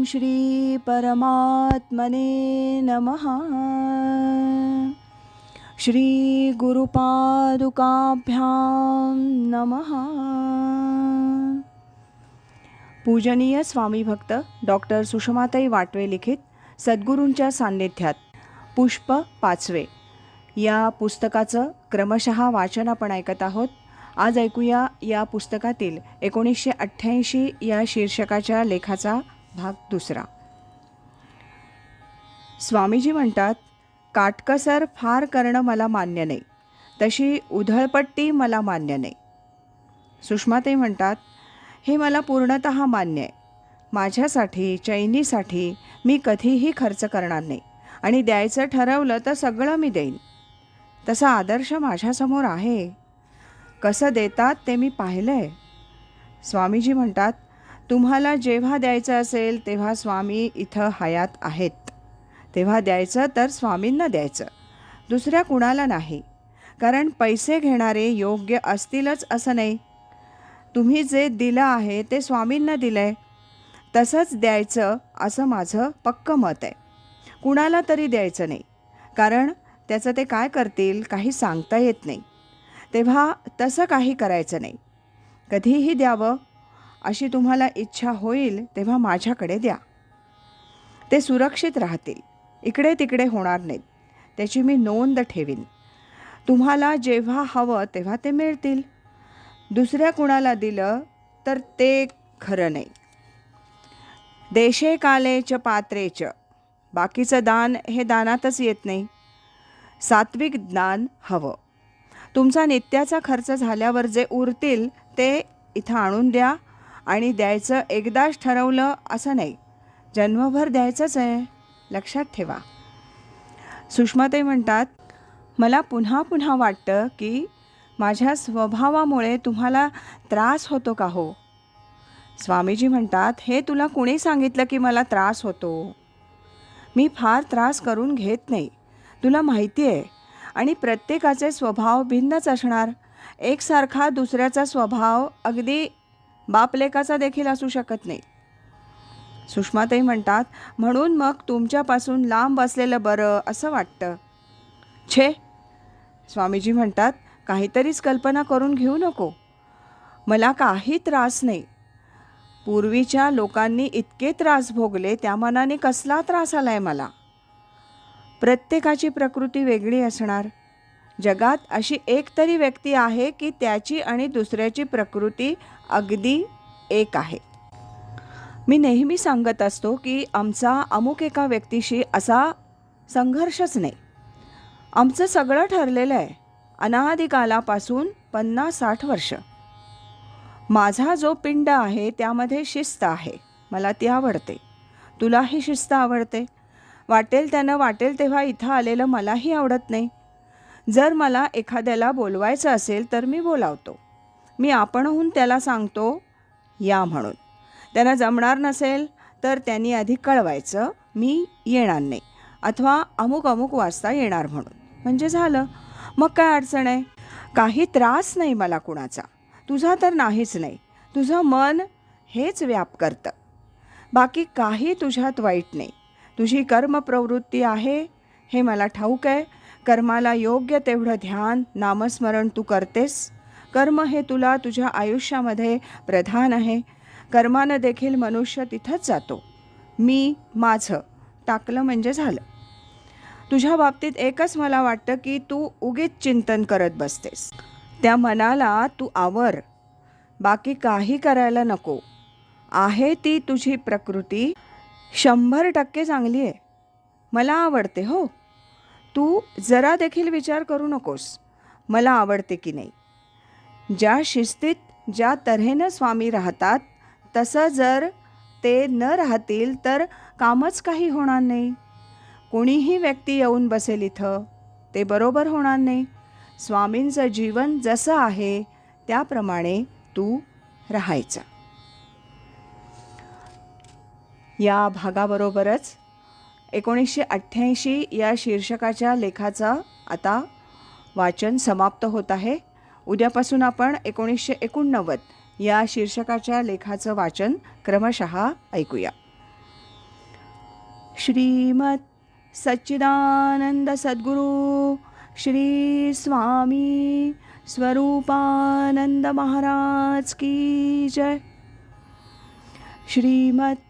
ॐ श्री परमात्मने नमः। श्री गुरुपादुकाभ्यां नमः। पूजनीय स्वामी भक्त डॉक्टर सुषमाताई वाटवे लिखित सद्गुरूंच्या सान्निध्यात. पुष्प पाचवे. या पुस्तकाचं क्रमशः वाचन आपण ऐकत आहोत. आज ऐकूया या पुस्तकातील एकोणीसशे अठ्ठ्याऐंशी या शीर्षकाच्या लेखाचा भाग दुसरा. स्वामीजी म्हणतात काटकसर फार करणं मला मान्य नाही. तशी उधळपट्टी मला मान्य नाही. सुषमाताई म्हणतात हे मला पूर्णत मान्य आहे. माझ्यासाठी चैनीसाठी मी कधीही खर्च करणार नाही. आणि द्यायचं ठरवलं तर सगळं मी देईन. तसा आदर्श माझ्यासमोर आहे. कसं देतात ते मी पाहिलं आहे स्वामीजी म्हणतात तुम्हाला जेव्हा द्यायचं असेल तेव्हा स्वामी इथं हयात आहेत. तेव्हा द्यायचं तर स्वामींना द्यायचं. दुसऱ्या कुणाला नाही. कारण पैसे घेणारे योग्य असतीलच असं नाही. तुम्ही जे दिलं आहे ते स्वामींना दिलं आहे तसंच द्यायचं असं माझं पक्क मत आहे. कुणाला तरी द्यायचं नाही. कारण त्याचं ते काय करतील काही सांगता येत नाही. तेव्हा तसं काही करायचं नाही. कधीही द्यावं अशी तुम्हाला इच्छा होईल तेव्हा माझ्याकडे द्या. ते सुरक्षित राहतील. इकडे तिकडे होणार नाहीत. त्याची मी नोंद ठेवीन. तुम्हाला जेव्हा हवं तेव्हा ते मिळतील. दुसऱ्या कुणाला दिलं तर ते खरं नाही. देशे कालेच पात्रेच बाकीचं दान हे दानातच येत नाही. सात्विक दान हवं. तुमचा नित्याचा खर्च झाल्यावर जे उरतील ते इथं आणून द्या. आणि द्यायचं एकदाच ठरवलं असं नाही. जन्मभर द्यायचंच आहे. लक्षात ठेवा. सुषमाताई म्हणतात मला पुन्हा पुन्हा वाटतं की माझ्या स्वभावामुळे तुम्हाला त्रास होतो का हो? स्वामीजी म्हणतात हे तुला कुणी सांगितलं की मला त्रास होतो? मी फार त्रास करून घेत नाही. तुला माहिती आहे आणि प्रत्येकाचे स्वभाव भिन्नच असणार. एकसारखा दुसऱ्याचा स्वभाव अगदी बापलेकाचा देखील असू शकत नाही. सुषमाताई म्हणतात म्हणून मग तुमच्यापासून लांब असलेलं बरं असं वाटतं. छे स्वामीजी म्हणतात काहीतरीच कल्पना करून घेऊ नको. मला काही त्रास नाही. पूर्वीच्या लोकांनी इतके त्रास भोगले त्या मनाने कसला त्रास आला आहे मला? प्रत्येकाची प्रकृती वेगळी असणार. जगात अशी एक तरी व्यक्ती आहे की त्याची आणि दुसऱ्याची प्रकृती अगदी एक आहे. मी नेहमी सांगत असतो की आमचा अमुक एका व्यक्तीशी असा संघर्षच नाही. आमचं सगळं ठरलेलं आहे अनादिकालापासून पन्नास साठ वर्ष. माझा जो पिंड आहे त्यामध्ये शिस्त आहे मला ती आवडते. तुलाही शिस्त आवडते. वाटेल त्यानं वाटेल तेव्हा इथं आलेलं मलाही आवडत नाही. जर मला एखाद्याला बोलवायचं असेल तर मी बोलावतो. मी आपणहून त्याला सांगतो या म्हणून. त्यांना जमणार नसेल तर त्यांनी आधी कळवायचं मी येणार नाही. अथवा अमुक अमुक वाजता येणार म्हणून. म्हणजे झालं. मग काय अडचण आहे? काही त्रास नाही मला कुणाचा. तुझा तर नाहीच नाही. तुझं मन हेच व्याप करतं. बाकी काही तुझ्यात वाईट नाही. तुझी कर्मप्रवृत्ती आहे हे मला ठाऊक आहे. कर्माला योग्य तेवढं ध्यान नामस्मरण तू करतेस. कर्म हे तुला तुझ्या आयुष्यामध्ये प्रधान आहे. कर्मानं देखील मनुष्य तिथंच जातो. मी माझं. टाकलं म्हणजे झालं. तुझ्या बाबतीत एकच मला वाटतं की तू उगीच चिंतन करत बसतेस. त्या मनाला तू आवर. बाकी काही करायला नको. आहे ती तुझी प्रकृती. शंभर टक्के चांगली आहे. मला आवडते हो. तू जरा देखील विचार करू नकोस. मला आवडते की नाही. ज्या शिस्तीत ज्या तऱ्हेनं स्वामी राहतात तसं जर ते न राहतील तर कामच काही होणार नाही. कोणीही व्यक्ती येऊन बसेल इथं ते बरोबर होणार नाही. स्वामींचं जीवन जसं आहे त्याप्रमाणे तू राहायचं. या भागाबरोबरच एकोणीसशे अठ्ठ्याऐंशी या शीर्षकाच्या लेखाचा आता वाचन समाप्त होत आहे. उद्यापासून आपण एकोणीसशे एकोणनव्वद या शीर्षकाच्या लेखाचं वाचन क्रमशः ऐकूया. श्रीमत सच्चिदानंद सद्गुरू श्री स्वामी स्वरूपानंद महाराज की जय. श्रीमत